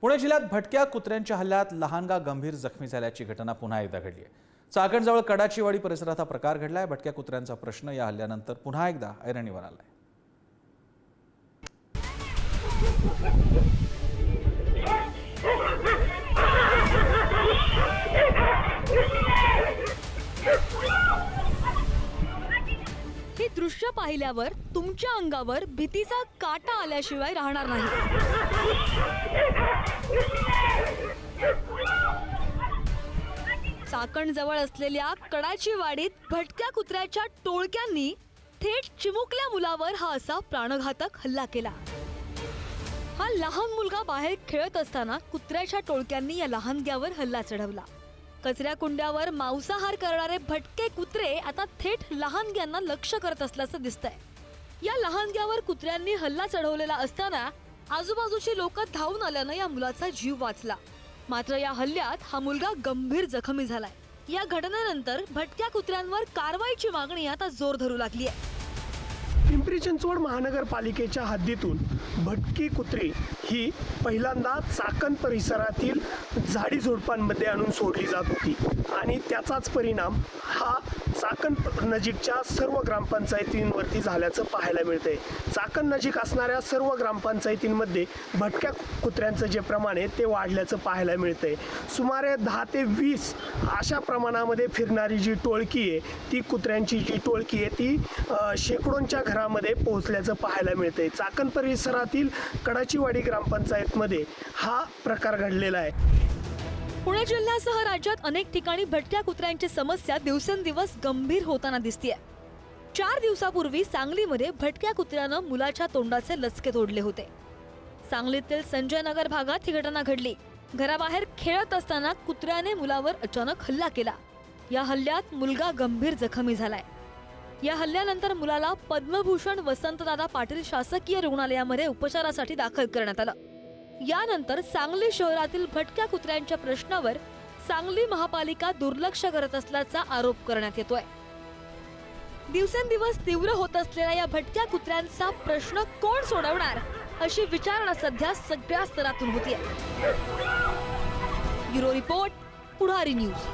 पुणे जिल्ह्यात भटक्या कुत्र्यांच्या हल्ल्यात लहानगा गंभीर जखमी झाल्याची घटना पुन्हा एकदा घडली आहे. चाकणजवळ कडाचीवाडी परिसरात हा प्रकार घडलाय. भटक्या कुत्र्यांचा प्रश्न या हल्ल्यानंतर पुन्हा एकदा ऐरणीवर आलाय. दृश्य पाहिल्यावर तुमच्या अंगावर भीतीचा काटा आल्याशिवाय राहणार नाही. चाकण जवळ असलेल्या कडाची वाडीत भटक्या कुत्र्याच्या टोळक्यांनी थेट चिमुकल्या मुलावर हा असा प्राणघातक हल्ला केला. हा लहान मुलगा बाहेर खेळत असताना कुत्र्याच्या टोळक्यांनी या लहानग्यावर हल्ला चढवला. कचऱ्या कुंड्यावर मांसाहार करणारे भटके कुत्रे आता थेट लहानग्यांना लक्ष करत असल्याचं दिसतंय. या लहानग्यावर कुत्र्यांनी हल्ला चढवलेला असताना आजूबाजूची लोक धावून आल्यानं या मुलाचा जीव वाचला. मात्र या हल्ल्यात हा मुलगा गंभीर जखमी झालाय. या घटनेनंतर भटक्या कुत्र्यांवर कारवाईची मागणी आता जोर धरू लागली आहे पिंपरी चिंचवड महानगरपालिकेच्या हद्दीतून भटकी कुत्री ही पहिल्यांदा चाकण परिसरातील झाडी झुडपांमध्ये आणून सोडली जात होती. आणि त्याचाच परिणाम हा चाकण नजीकच्या सर्व ग्रामपंचायतींवरती झाल्याचं पाहायला मिळतंय. चाकण नजीक असणाऱ्या सर्व ग्रामपंचायतींमध्ये भटक्या कुत्र्यांचं जे प्रमाण आहे ते वाढल्याचं पाहायला मिळतंय. सुमारे दहा ते वीस अशा प्रमाणामध्ये फिरणारी जी टोळकी आहे ती कुत्र्यांची जी टोळकी आहे ती शेकडोंच्या घरामध्ये पोहोचल्याचं पाहायला मिळतंय. चाकण परिसरातील कडाचीवाडी ग्रामपंचायतमध्ये हा प्रकार घडलेला आहे. पुणे जिल्ह्यासह राज्यात अनेक ठिकाणी भटक्या कुत्र्यांची समस्या दिवसेंदिवस गंभीर होताना दिसतीये. चार दिवसापूर्वी सांगलीमध्ये भटक्या कुत्र्यानं मुलाच्या तोंडाचे लचके तोडले होते. सांगलीतील संजय नगर भागात ही घटना घडली. घराबाहेर खेळत असताना कुत्र्याने मुलावर अचानक हल्ला केला. या हल्ल्यात मुलगा गंभीर जखमी झालाय. या हल्ल्यानंतर मुलाला पद्मभूषण वसंतदादा पाटील शासकीय रुग्णालयामध्ये उपचारासाठी दाखल करण्यात आलं. यानंतर सांगली शहरातील भटक्या कुत्र्यांच्या प्रश्नावर सांगली महापालिका दुर्लक्ष करत असल्याचा आरोप करण्यात येतोय. दिवसेंदिवस तीव्र होत असलेल्या या भटक्या कुत्र्यांचा प्रश्न कोण सोडवणार अशी विचारणा सध्या सगळ्या स्तरातून होतीये. Bureau report Pudhari news.